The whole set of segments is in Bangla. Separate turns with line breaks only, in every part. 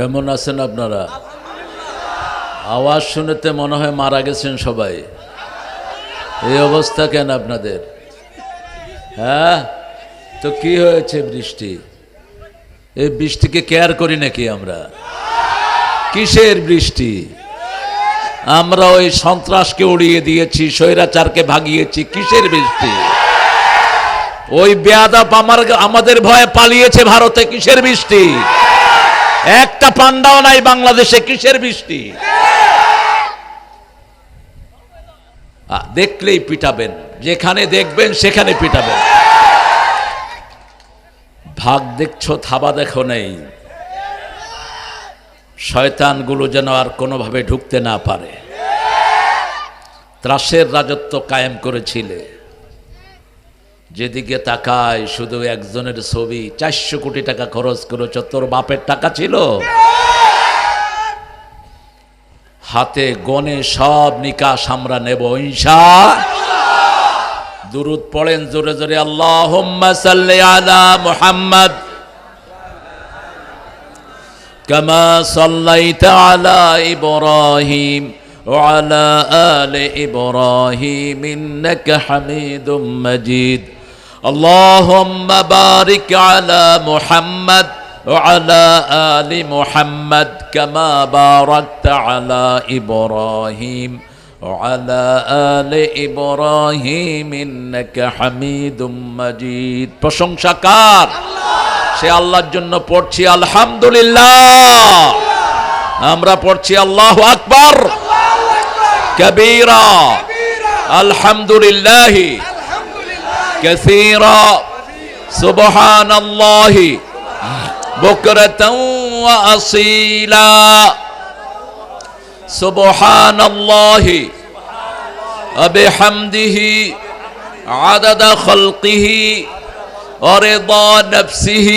কেমন আছেন আপনারা? আওয়াজ শুনেতে মনে হয় মারা গেছেন সবাই। এই অবস্থা কেন আপনাদের? হ্যাঁ? তো কি হয়েছে বৃষ্টি? এই বৃষ্টিকে কেয়ার করি নাকি আমরা? কিসের বৃষ্টি? আমরা ওই সন্ত্রাসকে উড়িয়ে দিয়েছি, স্বৈরাচারকে ভাগিয়েছি, কিসের বৃষ্টি? ওই বেয়াদাপ আমার আমাদের ভয়ে পালিয়েছে ভারতে, কিসের বৃষ্টি? একটা পান্ডাও নাই বাংলাদেশে, কিসের বৃষ্টি? দেখলেই পিটাবেন। যেখানে দেখবেন, সেখানে পিটাবেন। ভাগ দেখছ, থাবা দেখো নেই। শয়তানগুলো যেন আর কোনোভাবে ঢুকতে না পারে। ত্রাসের রাজত্ব কায়েম করেছিলে। যেদিকে তাকায় শুধু একজনের ছবি চারশো কোটি টাকা খরচ করেছ তোর বাপের টাকা ছিল হাতে গনে সব নিকাশ আমরা নেব ইনশা দুরুদ পড়েন জোরে জোরে আল্লাহ সাল্লি আলা মুহাম্মদ كما صليت على إبراهيم وعلى آل إبراهيم إنك حميد مجيد اللهم بارك على محمد وعلى آل محمد كما باركت على إبراهيم وعلى آل إبراهيم إنك حميد مجيد প্রশংসাকার সে আল্লাহর জন্য পড়ছি আলহামদুলিল্লাহ আমরা পড়ছি আল্লাহ আকবার কবীরা আলহামদুলিল্লাহ كثيرا. سبحان الله. بكرة وأصيلا. سبحان الله. وبحمده عدد خلقه ورضا نفسه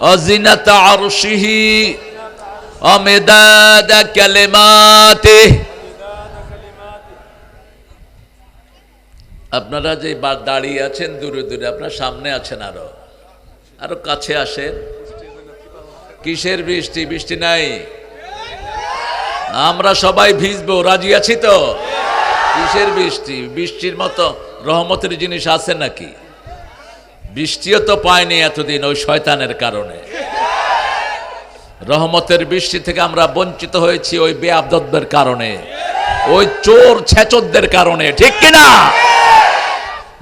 وزنة عرشه ومداد كلماته. আপনারা যে বা- দাঁড়িয়ে আছেন, দূরে দূরে, আপনার সামনে আছেন আরও। আরও কাছে আসেন। কিসের বৃষ্টি? বৃষ্টি নাই? আমরা সবাই ভিজবো, রাজি আছি তো? কিসের বৃষ্টি? বৃষ্টির মতো রহমতের জিনিস আছে নাকি? বৃষ্টিও তো পায়নি এতদিন ওই শয়তানের কারণে। রহমতের বৃষ্টি থেকে আমরা বঞ্চিত হয়েছি ওই বেআবদের কারণে। ওই চোর ছেচরদের কারণে, ঠিক কিনা?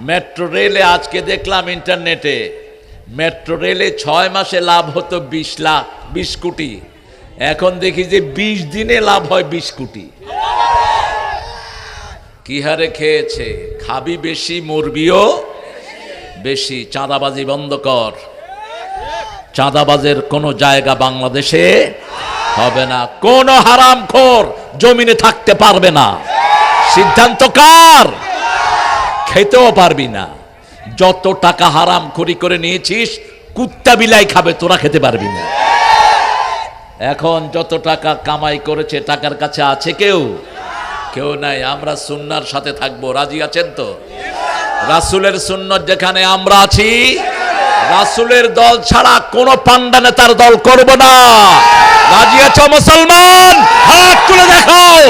মেট্রো রেলে আজকে দেখলাম ইন্টারনেটে। মেট্রো রেলে ছয় মাসে লাভ হতো বিশ লাখ, বিশ কোটি। এখন দেখি যে বিশ দিনে লাভ হয় বিশ কোটি। কি হারে খেয়েছে? খাবি বেশি, মরবিও বেশি। চাঁদাবাজি বন্ধ কর। চাঁদাবাজের কোনো জায়গা বাংলাদেশে হবে না। কোন হারাম খোর জমিনে থাকতে পারবে না। সিদ্ধান্ত কার? খেতেও পারবি না। যত টাকা হারাম করি করে নিয়েছিস, কুত্তা বিলাই খাবে, তোরা খেতে পারবি না। এখন যত টাকা কামাই করেছে, টাকার কাছে আছে কেউ? কেউ নাই, আমরা সুন্নার সাথে থাকব। রাজি আছেন তো? রাসুলের সুন্নত যেখানে আমরা আছি, রাসুলের দল ছাড়া কোন পান্ডা নেতার দল করব না। রাজি আছো মুসলমান? হাত তুলে দেখাও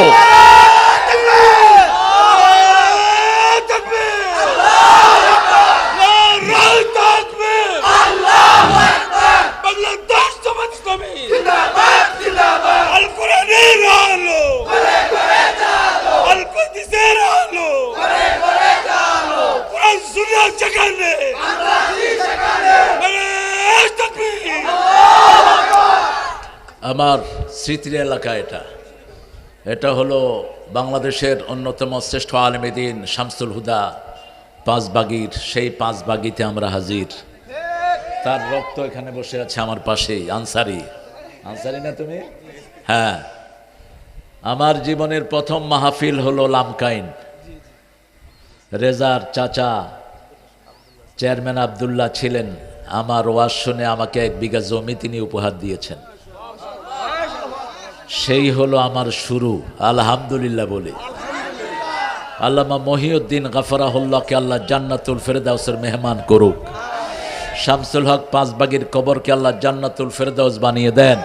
বাংলাদেশ জামাত ইসলামী আল কোরআনের আলো আল কুদসের আলো কোরআন সুন্নাহ যেখানে বাংলাদেশ তাকবীর
আমার স্মৃতির এলাকা এটা। এটা হলো বাংলাদেশের অন্যতম শ্রেষ্ঠ আলমেদিন শামসুল হুদা পাঁচবাগির। সেই পাঁচবাগিতে আমরা হাজির। তার রক্ত এখানে বসে আছে আমার পাশেই, আনসারি। আনসারি না তুমি? হ্যাঁ। আমার জীবনের প্রথম মাহফিল হলো লামকাইন। রেজার চাচা চেয়ারম্যান আবদুল্লাহ ছিলেন। আমার ওয়াজ শুনে আমাকে এক বিঘা জমি তিনি উপহার দিয়েছেন। সেই হলো আমার শুরু। আলহামদুলিল্লাহ বলে। আল্লামা মহিউদ্দিন গাফরাহুল্লাহকে আল্লাহ জান্নাতুল ফেরদাউসের মেহমান করুক। শামসুল হক পাঁচবাগির কবরকে আল্লাহ জান্নাতুল ফেরদাউস বানিয়ে দেন।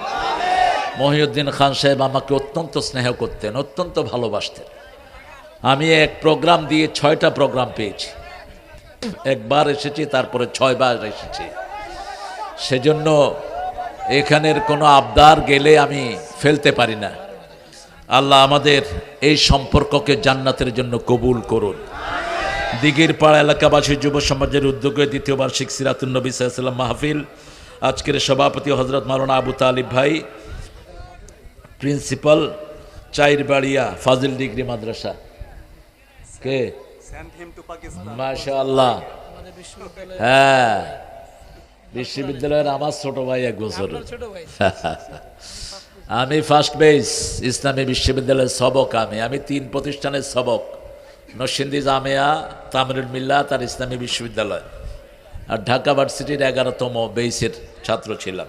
মহিউদ্দিন খান সাহেব আমাকে অত্যন্ত স্নেহ করতেন, অত্যন্ত ভালোবাসতেন। আমি এক প্রোগ্রাম দিয়ে ছয়টা প্রোগ্রাম পেয়েছি। একবার এসেছি, তারপরে ছয়বার এসেছি। সেজন্য এখানের কোনো আবদার গেলে আমি ফেলতে পারি না। আল্লাহ আমাদের এই সম্পর্ককে জান্নাতের জন্য কবুল করুন। দিঘির পাড়া এলাকাবাসী যুব সমাজের উদ্যোগে দ্বিতীয় বার্ষিক সিরাতুল নবী সাল্লাম মাহফিল। আজকের সভাপতি হজরত মাওলানা আবু তালিব ভাই প্রিন্সিপাল চাইরবাড়িয়া ফাজিল ডিগ্রি মাদ্রাসা। কে? মাশা আল্লাহ হ্যাঁ। বিশ্ববিদ্যালয়ের আমার ছোট ভাই এক বছর আমি ফার্স্ট বেস ইসলামী বিশ্ববিদ্যালয়ের সবক আমি। আমি তিন প্রতিষ্ঠানের সবক। নরসিন্দি জামিয়া তামিরুল মিল্লাত আর ইসলামী বিশ্ববিদ্যালয়। আর ঢাকা ভার্সিটির এগারোতম বেইসের ছাত্র ছিলাম।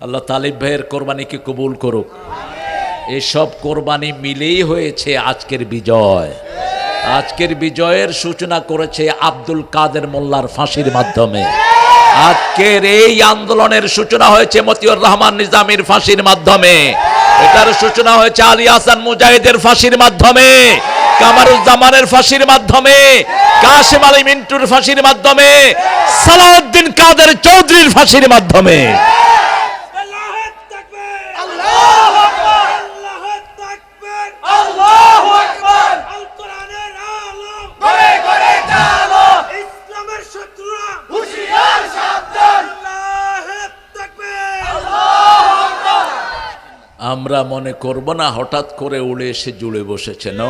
আল্লাহ তালিব ভাইয়ের কোরবানিকে কবুল করুক। এসব কোরবানি মিলেই হয়েছে আজকের বিজয়। আজকের বিজয়ের সূচনা করেছে আব্দুল কাদের মোল্লার ফাঁসির মাধ্যমে। আজকের এই আন্দোলনের সূচনা হয়েছে মতিউর রহমান নিজামের ফাঁসির মাধ্যমে। এটার সূচনা হয়েছে আলী হাসান মুজাহিদের ফাঁসির মাধ্যমে, কামারুজ্জামানের ফাঁসির মাধ্যমে, কাশেম আলী মিন্টুর ফাঁসির মাধ্যমে, সালাউদ্দিন কাদের চৌধুরীর ফাঁসির মাধ্যমে
আল্লাহ তাকবীর আল্লাহু আকবার আল্লাহ তাকবীর আল্লাহু আকবার আল কোরআনের আলো করে করে চালো ইসলামের শত্রুরা হুঁশিয়ার সাবধান আল্লাহ তাকবীর
আমরা মনে করব না হঠাৎ করে উড়ে এসে জুড়ে বসেছে। ন।